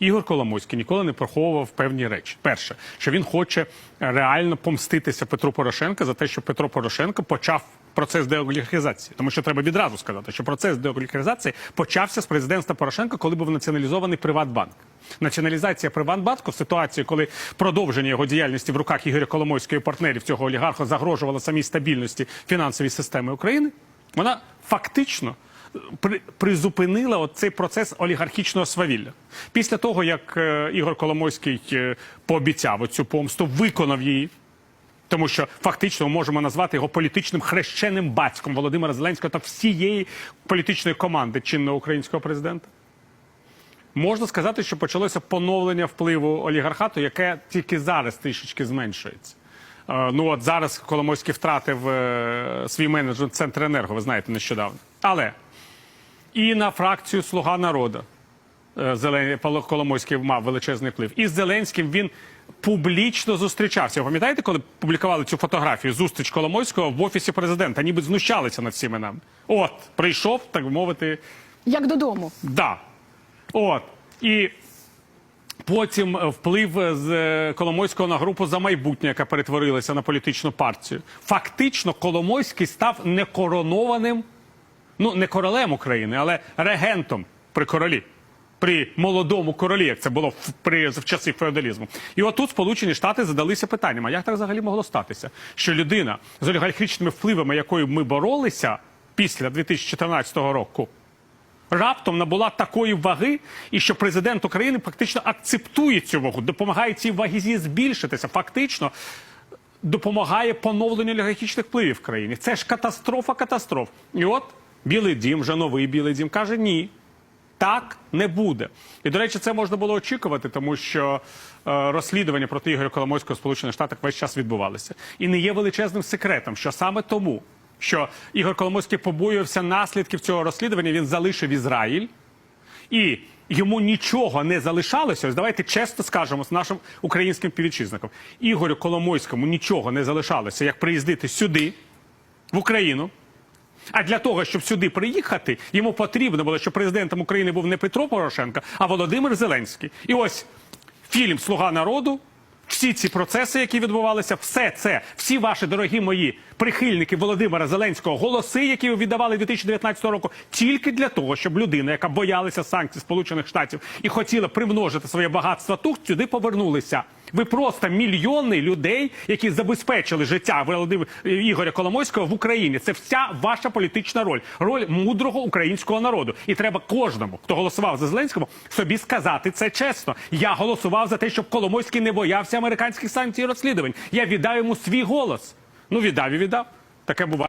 Ігор Коломойський ніколи не приховував певні речі. Перше, що він хоче реально помститися Петру Порошенка за те, що Петро Порошенко почав процес деолігархізації. Тому що треба відразу сказати, що процес деолігархізації почався з президентства Порошенка, коли був націоналізований Приватбанк. Націоналізація Приватбанку в ситуації, коли продовження його діяльності в руках Ігоря Коломойського і партнерів цього олігарха загрожувало самій стабільності фінансової системи України, вона фактично призупинила цей процес олігархічного свавілля. Після того, як е, Ігор Коломойський е, пообіцяв оцю помсту, виконав її, тому що фактично ми можемо назвати його політичним хрещеним батьком Володимира Зеленського та всієї політичної команди чинного українського президента. Можна сказати, що почалося поновлення впливу олігархату, яке тільки зараз трішечки зменшується. Е, Ну от зараз Коломойський втратив свій менеджмент центр енерго, ви знаєте, нещодавно. Але і на фракцію Слуга народу е, Зелен... Коломойський мав величезний вплив. І з Зеленським він публічно зустрічався. Ви Пам'ятаєте, коли публікували цю фотографію зустріч Коломойського в офісі президента? Ніби знущалися над всіми нами. От прийшов, так би мовити, Як додому. Да. От. І потім е, вплив е, з Коломойського на групу за майбутнє, яка перетворилася на політичну партію. Фактично, Коломойський став некоронованим, ну не королем України, але регентом при королі. При молодому королі, як це було в, при, в часи феодалізму. І отут Сполучені Штати задалися питанням: а як так взагалі могло статися? Що людина з олігархічними впливами, якою ми боролися після 2014 року, раптом набула такої ваги, і що президент України фактично акцептує цю вагу, допомагає цій вазі збільшитися. Фактично допомагає поновленню олігархічних впливів в країні. Це ж катастрофа катастроф. І от Білий Дім, вже новий Білий Дім, каже ні. Так не буде. І, до речі, це можна було очікувати, тому що е, розслідування проти Ігоря Коломойського в Сполучених Штатах весь час відбувалися. І не є величезним секретом, що саме тому, що Ігор Коломойський побоювався наслідків цього розслідування, він залишив Ізраїль. І йому нічого не залишалося. Ось давайте чесно скажемо з нашим українським співвітчизником. Ігорю Коломойському нічого не залишалося, як приїздити сюди, в Україну. А для того, щоб сюди приїхати, йому потрібно було, щоб президентом України був не Петро Порошенко, а Володимир Зеленський. І ось фільм Слуга народу. Всі ці процеси, які відбувалися, все це, всі ваші дорогі мої прихильники Володимира Зеленського, голоси, які ви віддавали 2019 року, тільки для того, щоб людина, яка боялася санкцій Сполучених Штатів і хотіла примножити своє багатство тут, сюди повернулися. Ви просто мільйони людей, які забезпечили життя Володимира Ігоря Коломойського в Україні. Це вся ваша політична роль, роль мудрого українського народу. І треба кожному, хто голосував за Зеленського, собі сказати це чесно. Я голосував за те, щоб Коломойський не боявся американських санкцій і розслідувань. Я віддав йому свій голос. Ну віддав і віддав. Таке буває.